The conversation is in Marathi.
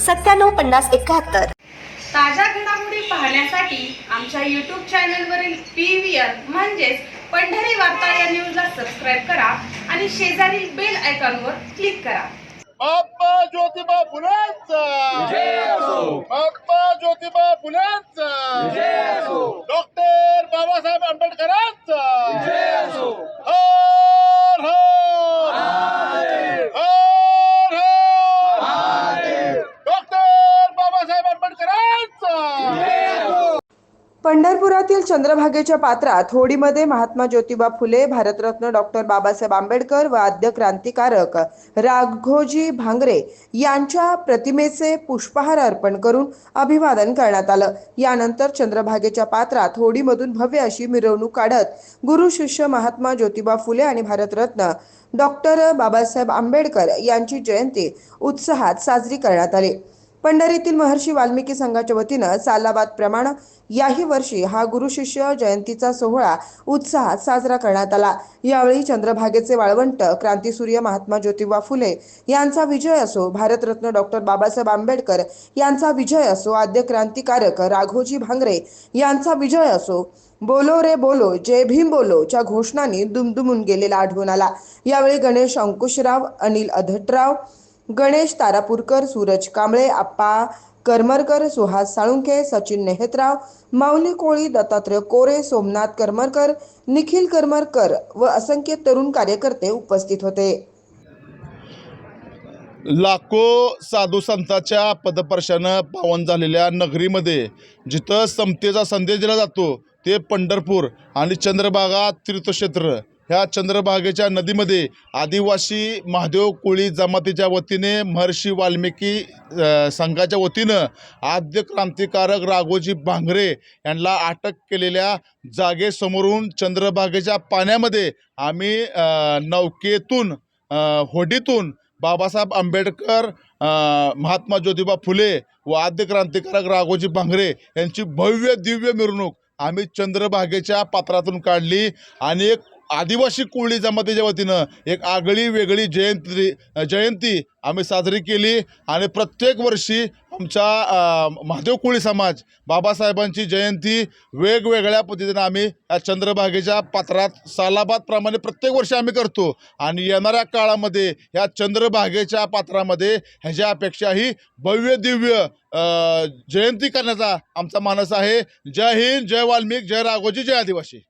सत्त्याण्णव पन्नास एकाहत्तर. ताज्या घडामोडी पाहण्यासाठी आमच्या यूट्यूब चॅनलवरील पी व्ही आर म्हणजेच पंढरी वार्ता या न्यूजला सबस्क्राईब करा आणि शेजारील बेल आयकॉनवर क्लिक करा. बाप्पा ज्योतिबा फुलांचा! बाप्पा ज्योतिबा फुलांचा डॉक्टर बाबासाहेब आंबेडकरांचा हर हर हर हर डॉक्टर बाबासाहेब आंबेडकरांचा पंढरपुरातील चंद्रभागेच्या पात्रात होडीमध्ये महात्मा ज्योतिबा फुले भारतरत्न डॉक्टर बाबासाहेब आंबेडकर व आद्य क्रांतिकारक राघोजी भांगरे यांच्या प्रतिमेचे पुष्पहार अर्पण करून अभिवादन करण्यात आलं. यानंतर चंद्रभागेच्या पात्रात होडीमधून भव्य अशी मिरवणूक काढत गुरु शिष्य महात्मा ज्योतिबा फुले आणि भारतरत्न डॉक्टर बाबासाहेब आंबेडकर यांची जयंती उत्साहात साजरी करण्यात आली. पंढरीतील महर्षी वाल्मिकी संघाच्या वतीनं सालाबाद प्रमाण याही वर्षी हा गुरु शिष्य जयंतीचा सोहळा उत्साहात साजरा करण्यात आला. यावेळी चंद्रभागेचे वाळवंट क्रांतीसूर्य महात्मा ज्योतिबा फुले यांचा विजय असो भारतरत्न डॉक्टर बाबासाहेब आंबेडकर यांचा विजय असो आद्य क्रांतिकारक राघोजी भांगरे यांचा विजय असो बोलो रे बोलो जय भीम बोलो च्या घोषणांनी दुमदुमून गेलेला आढळून आला. यावेळी गणेश अंकुशराव अनिल अधटराव गणेश तारापूरकर सूरज कांबळे आप्पा करमरकर सुहास साळुंखे सचिन नेहतराव माऊली कोळी दत्तात्रय कोरे सोमनाथ करमरकर निखिल करमरकर व असंख्य तरुण कार्यकर्ते उपस्थित होते. लाखो साधू संतांच्या पदपर्शानं पावन झालेल्या नगरीमध्ये जिथं समतेचा संदेश दिला जातो ते पंढरपूर आणि चंद्रभागा तीर्थक्षेत्र ह्या चंद्रभागेच्या नदीमध्ये आदिवासी महादेव कोळी जमातीच्या वतीने महर्षी वाल्मिकी संघाच्या वतीनं आद्य क्रांतिकारक राघोजी भांगरे यांना अटक केलेल्या जागेसमोरून चंद्रभागेच्या पाण्यामध्ये आम्ही नौकेतून होडीतून बाबासाहेब आंबेडकर महात्मा ज्योतिबा फुले व आद्य क्रांतिकारक राघोजी भांगरे यांची भव्य दिव्य मिरवणूक आम्ही चंद्रभागेच्या पात्रातून काढली आणि एक आदिवासी कोळी जमातीच्या वतीनं एक आगळी वेगळी जयंती जयंती आम्ही साजरी केली. आणि प्रत्येक वर्षी आमच्या महादेव कुळी समाज बाबासाहेबांची जयंती वेगवेगळ्या पद्धतीनं आम्ही या चंद्रभागेच्या पात्रात सालाबादप्रमाणे प्रत्येक वर्षी आम्ही करतो. आणि येणाऱ्या काळामध्ये या चंद्रभागेच्या पात्रामध्ये ह्याच्यापेक्षाही भव्य दिव्य जयंती करण्याचा आमचा मानस आहे. जय हिंद जय वाल्मिक जय राघोजी जय आदिवासी.